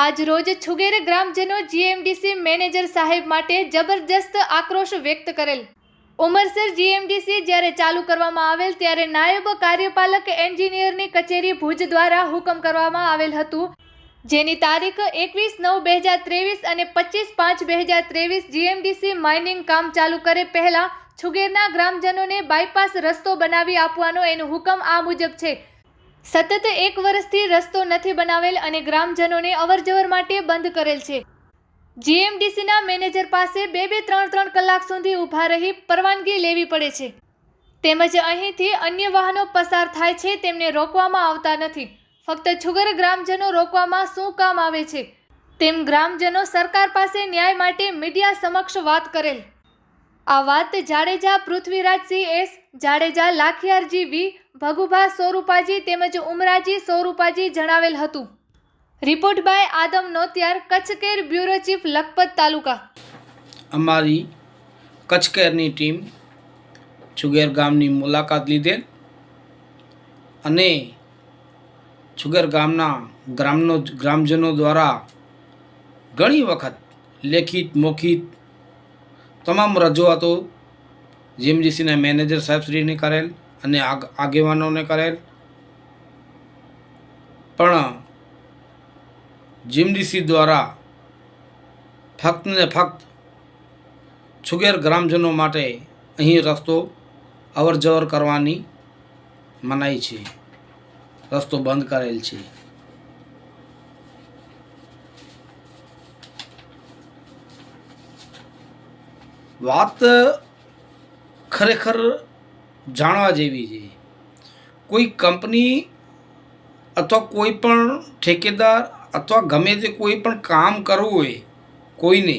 આજ રોજ છુગેર ગ્રામજનો જીએમડીસી મેનેજર સાહેબ માટે જબરજસ્ત આક્રોશ વ્યક્ત કરેલ. ઉમરસર જીએમડીસી જ્યારે ચાલુ કરવામાં આવેલ ત્યારે નાયબ કાર્યપાલક એન્જિનિયરની કચેરી ભુજ દ્વારા હુકમ કરવામાં આવેલ હતું. જેની તારીખ એકવીસ નવ બે હજાર ત્રેવીસ અને પચીસ પાંચ બે હજાર ત્રેવીસ જીએમડીસી માઇનિંગ કામ ચાલુ કરે પહેલાં છુગેરના ગ્રામજનોને બાયપાસ રસ્તો બનાવી આપવાનો એનો હુકમ આ મુજબ છે. સતત એક વર્ષથી રસ્તો નથી બનાવેલ અને ગ્રામજનોને અવરજવર માટે બંધ કરેલ છે. જીએમડીસીના મેનેજર પાસે બે બે ત્રણ ત્રણ કલાક સુધી ઊભા રહી પરવાનગી લેવી પડે છે. તેમજ અહીંથી અન્ય વાહનો પસાર થાય છે, તેમને રોકવામાં આવતા નથી. ફક્ત છુગર ગ્રામજનો રોકવામાં શું કામ આવે છે? તેમ ગ્રામજનો સરકાર પાસે ન્યાય માટે મીડિયા સમક્ષ વાત કરેલ. આ વાત જાડેજા પૃથ્વીરાજસિંહ એસ, જાડેજા લાખિયારજી વી ભગુભા સોરુપાજી તેમજ ઉમરાજી સોરુપાજી જણાવેલ હતું. Report by Adam Notiyar, Kutch Care bureau chief, Lakhpat taluka. અમારી કચ્છ કેરની ટીમ છુગેર ગામની મુલાકાત લીધેલ અને છુગેર ગામના ગ્રામનો, ગ્રામજનો દ્વારા ઘણી વખત લેખિત, મૌખિત તમામ રજૂઆતો જીએમડીસીના મેનેજર સાહેબશ્રીને કરેલ અને આગ, આગેવાનોને કરેલ. પણ જીમડીસી દ્વારા ફક્ત ને ફક્ત છુગેર ગ્રામજનો માટે અહીં રસ્તો અવર જવર કરવાની મનાઈ છે. રસ્તો બંધ કરેલ છે. વાત ખરેખર જાણવા જેવી છે. કોઈ કંપની અથવા કોઈ પણ ઠેકેદાર અથવા ગમે તે કોઈ પણ કામ કરવું હોય, કોઈને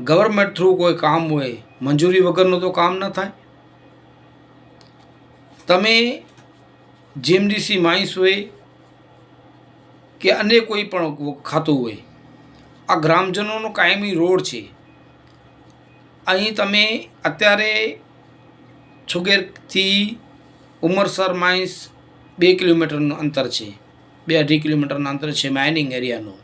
ગવર્મેન્ટ થ્રુ કોઈ કામ હોય, મંજૂરી વગરનું તો કામ ન થાય. તમે જીએમડીસી માઇન્સ હોય કે અન્ય કોઈ પણ ખાતું હોય, આ ગ્રામજનોનો કાયમી રોડ છે. અહીં તમે અત્યારે છુગેરથી ઉમરસર માઇન્સ બે કિલોમીટરનું અંતર છે. બે અઢી કિલોમીટરનું અંતર છે માઇનિંગ એરિયાનું.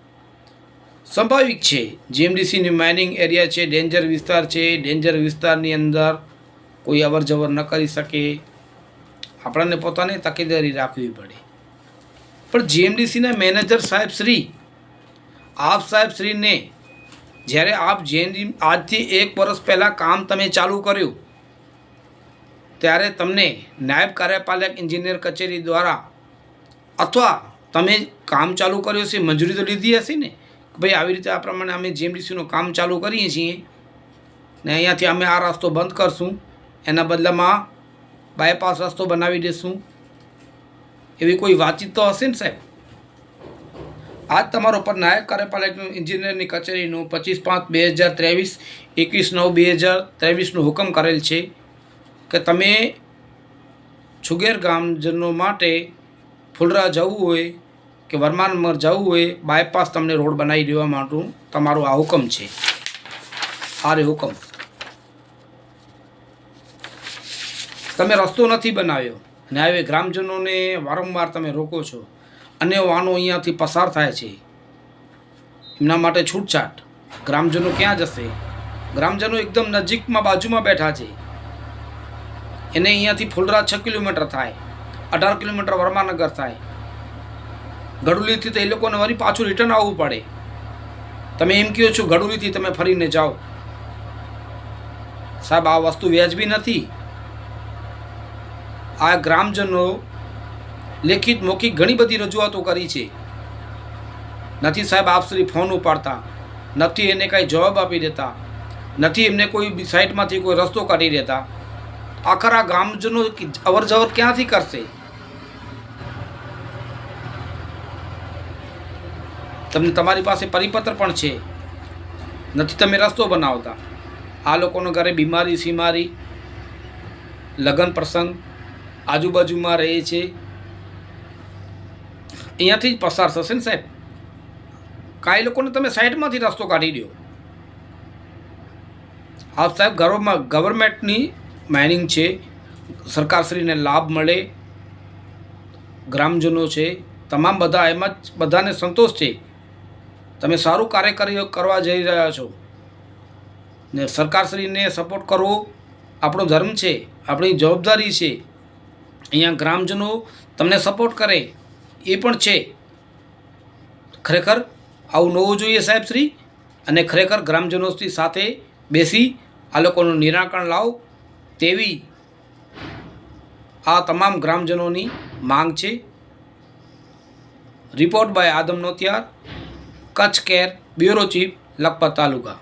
સ્વાભાવિક છે, જીએમડીસીની માઇનિંગ એરિયા છે, ડેન્જર વિસ્તાર છે. ડેન્જર વિસ્તારની અંદર કોઈ અવર જવર ન કરી શકે. આપણને પોતાને તકેદારી રાખવી પડે. પણ જીએમડીસીના મેનેજર સાહેબ શ્રી, આપ સાહેબ શ્રીને જ્યારે આપ જેની આજથી એક વર્ષ પહેલાં કામ તમે ચાલુ કર્યું ત્યારે તમને નાયબ કાર્યપાલક એન્જિનિયર કચેરી દ્વારા અથવા તમે કામ ચાલુ કર્યું છે મંજૂરી તો લીધી હશે ને? ભાઈ આવી રીતે આ પ્રમાણે અમે જીએમડીસીનું કામ ચાલુ કરીએ છીએ ને અહીંયાથી અમે આ રસ્તો બંધ કરશું, એના બદલામાં બાયપાસ રસ્તો બનાવી દઈશું એવી કોઈ વાતચીત તો હશે ને સાહેબ? આજ તમારો પર નાયક કાર્યપાલકનું એન્જિનિયરની કચેરીનું પચીસ પાંચ બે હજાર ત્રેવીસ, એકવીસ નવ બે હજાર ત્રેવીસનું હુકમ કરેલ છે. કે તમે છુગેર ગામજનો માટે ફુલરા જવું હોય કે વર્માનમર જવું હોય બાયપાસ તમને રોડ બનાવી દેવા માટે તમારો આ હુકમ છે. આ હુકમ. તમે રસ્તો નથી બનાવ્યો અને હવે ગ્રામજનોને વારંવાર તમે રોકો છો. અને વાહનો અહીંયાથી પસાર થાય છે. એમના માટે છૂટછાટ. ગ્રામજનો ક્યાં જશે? ગ્રામજનો એકદમ નજીકમાં બાજુમાં બેઠા છે. એને અહીંયાથી ફુલરા છ કિલોમીટર થાય, અઢાર કિલોમીટર વર્માનગર થાય. ગડુલીથી તો એ લોકોને વળી પાછું રિટર્ન આવવું પડે. તમે એમ કહો છો, ગડુલીથી તમે ફરીને જાઓ. સાહેબ, આ વસ્તુ વ્યાજબી નથી. આ ગ્રામજનો લેખિત, મૌખિક ઘણી બધી રજૂઆતો કરી છે. નથી સાહેબ, આપ શ્રી ફોન ઉપાડતા, નથી એને કાંઈ જવાબ આપી દેતા, નથી એમને કોઈ સાઇટમાંથી કોઈ રસ્તો કાઢી દેતા. આખર આ ગામજનો અવર જવર ક્યાંથી કરશે? તમને તમારી પાસે પરિપત્ર પણ છે. નથી તમે રસ્તો બનાવતા. આ લોકોના ઘરે બીમારી, સીમારી, લગ્ન પ્રસંગ આજુબાજુમાં રહે છે. અહીંયાથી જ પસાર થશે ને સાહેબ? કાંઈ લોકોને તમે સાઈડમાંથી રસ્તો કાઢી દો. આપ સાહેબ ગવર્મેન્ટની માઇનિંગ છે. સરકારશ્રીને લાભ મળે. ગ્રામજનો છે. તમામ બધા એમાં જ બધાને સંતોષ છે. તમે સારું કાર્ય કરી કરવા જઈ રહ્યા છો. ને સરકારશ્રીને સપોર્ટ કરવો આપણો ધર્મ છે. આપણી જવાબદારી છે. અહીંયા ગ્રામજનો તમને સપોર્ટ કરે. એ પણ છે. ખરેખર આવું ન હોવું જોઈએ સાહેબશ્રી અને ખરેખર ગ્રામજનોથી સાથે બેસી આ લોકોનું નિરાકરણ લાવો. તેવી આ તમામ ગ્રામજનોની માંગ છે. Report by Adam Notiyar, Kutch care bureau chief, Lakhpat taluka.